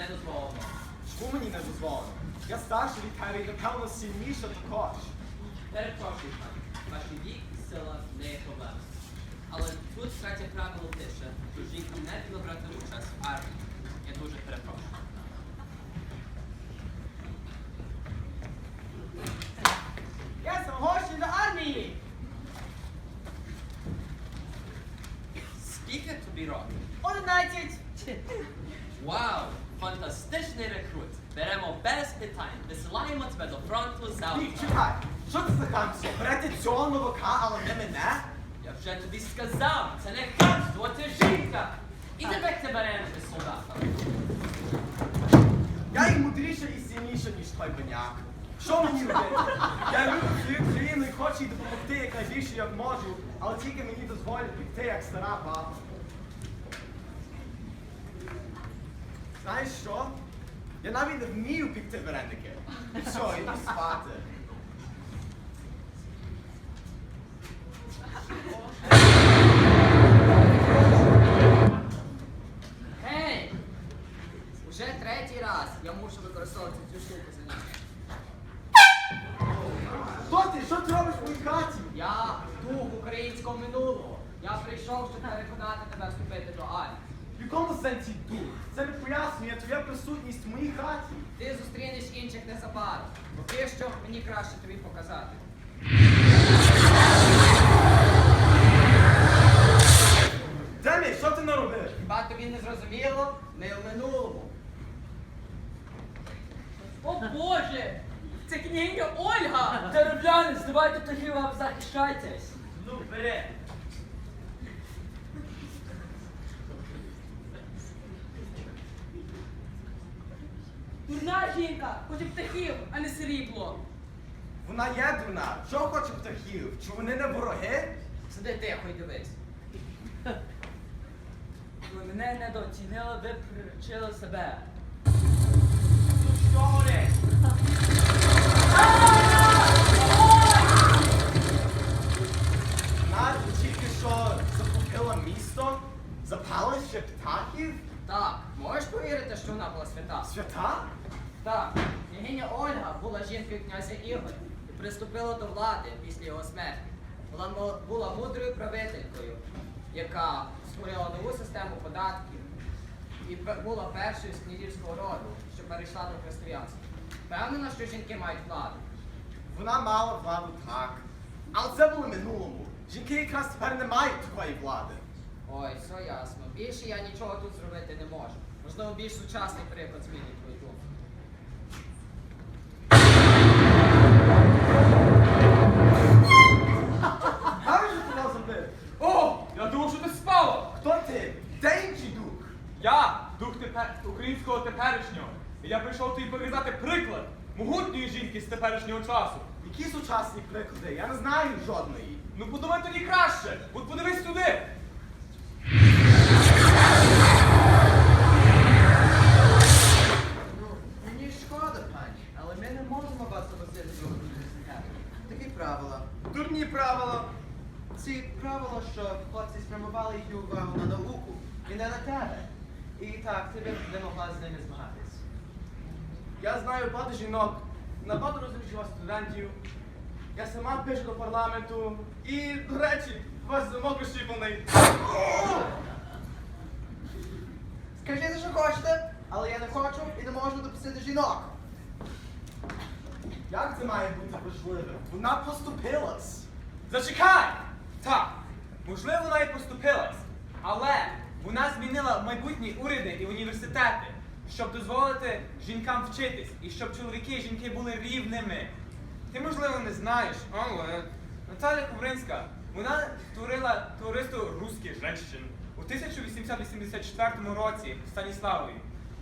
не дозволено. Чому мені не дозволено? Я старший від Гаррі, напевно, сильніша також. Перепрошую, пані. Ваші вік і сила не є проблема. Але тут третє правило пише, що жінка не повинна брати участь в армії. Я дуже перепрошую. Я гості до армії. Скільки тобі років? Одинадцять. Вау! Висилаємо тебе до фронту Ні, чекай, що це за хамство? Берете цього новака, але не мене? Я вже тобі сказав, це не хамство, це жінка! І тебе ти беремо без солдата. Я і мудріша і сильніша, ніж той баняк. Що мені робити? Я люблю свою країну і хочу їй допомогти якнайбільше, як можу, але тільки мені дозволять піти, як стара баба. Знаєш що? Я навіть не вмію пікти вареники. Все, іди спати. Гей! Уже третій раз я мушу використовувати цю штуку за ніч. Хто ти? Що ти робиш в моїй хаті? Я дух українського минулого. Я прийшов, щоб переконати тебе вступити до армії. В якому сенсі дух? Це не пояснює твоя присутність в моїй хаті. Ти зустрінеш інших незабаром. Поки що мені краще тобі показати. Демі, що ти наробив? Хіба тобі не зрозуміло? Ми в минулому. О Боже! Це княгиня Ольга! Деревляни, здавайте птахів, а захищайтесь! Ну, бери. Дурна жінка, хоче птахів, а не срібло. Вона є дурна. Чого хоче птахів? Чи вони не вороги? Сиди тихо і дивись. Ви мене недооцінили, ви приречили себе. Що горить? Вона тільки що захопила місто, запала ще птахів? Так, можеш повірити, що вона була свята? Свята? Так, княгиня Ольга була жінкою князя Ігоря і приступила до влади після його смерті. Вона була мудрою правителькою, яка створила нову систему податків і була першою з князівського роду, що перейшла до християнства. Впевнена, що жінки мають владу. Вона мала владу так. Але це було минулому. Жінки якраз тепер не мають такої влади. Ой, все ясно. Більше я нічого тут зробити не можу. Можливо, більш сучасний приклад змінить твою думку. Ти нас? О, я думав, що ти спала. Хто ти? Де інший дух? Я дух тепер українського теперішнього. І я прийшов тобі показати приклад могутньої жінки з теперішнього часу. Які сучасні приклади? Я не знаю жодної. Ну подумай тоді краще. От подивись сюди. Ну, мені шкода, пані, але ми не можемо вас допустити до університету. Такі правила. Дурні правила. Ці правила, що хлопці спрямували їхню увагу на науку і не на тебе. І так, ти б не могла з ними змагатись. Я знаю багато жінок, набагато розуміючих студентів. Я сама пишу до парламенту. І, до речі, ваш замок розщіплений. Скажіть, що хочете, але я не хочу і не можу допустити жінок. Як це має бути важливим? Вона поступилась. Зачекай! Так, можливо, вона і поступилась, але вона змінила майбутні уряди і університети, щоб дозволити жінкам вчитись і щоб чоловіки і жінки були рівними. Ти, можливо, не знаєш, але Наталя Ковринська, вона створила товариство русських женщин у 1884 році в Станіславові.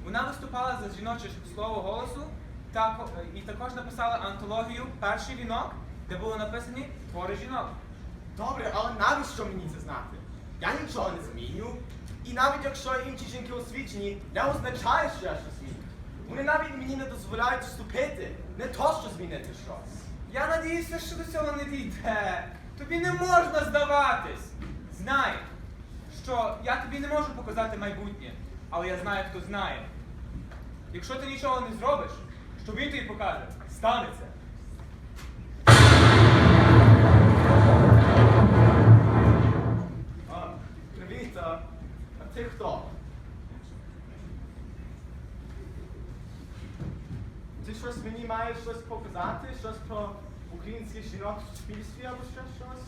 Вона виступала за жіноче слово голосу та, і також написала антологію Перший вінок, де були написані твори жінок. Добре, але навіщо мені це знати? Я нічого не зміню. І навіть якщо інші жінки освічені, не означає, що я щось зміню. Вони навіть мені не дозволяють вступити, не то, що змінити щось. Я надіюся, що до цього не дійде. Тобі не можна здаватись. Знай, що я тобі не можу показати майбутнє, але я знаю, хто знає. якщо ти нічого не зробиш, що він тобі покаже, станеться. Ти хто? Ти щось мені маєш щось показати? Щось про український жінок в суспільстві або ще щось?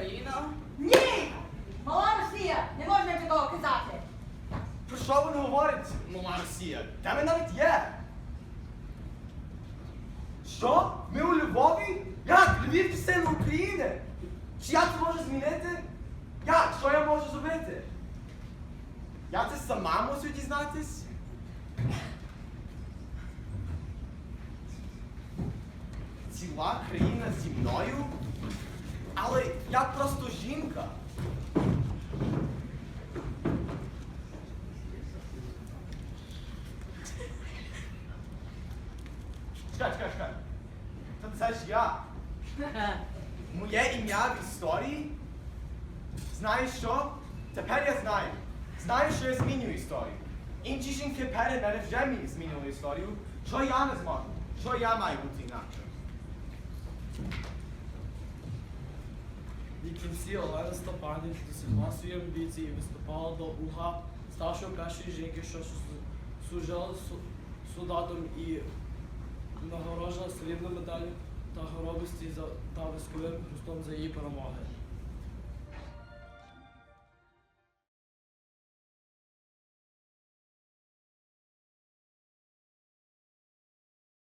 Україна? Ні! Мала Росія! Не можна такого казати. Про що він говорить, мала Росія? Де ми навіть є? Що? Ми у Львові? Як? Львів частина України? Чи я це можу змінити? Як? Що я можу зробити? Я це сама мусю дізнатись? Ціла країна зі мною? Я просто жінка. Чекай, чекай, чекай. Та це ж я. Моє ім'я в історії. Знаєш що? Тепер я знаю. Знаю, що я змінюю історію. Інші жінки перед мене вже мені змінили історію. Що я не зможу? Що я маю бути інакше? В кінці Олена Степанів досягла свої амбіції і виступала до УГА, ставши першою жінкою, що служила солдатом і нагороджена срібною медаллю та горобисті та військовим хрестом за її перемоги.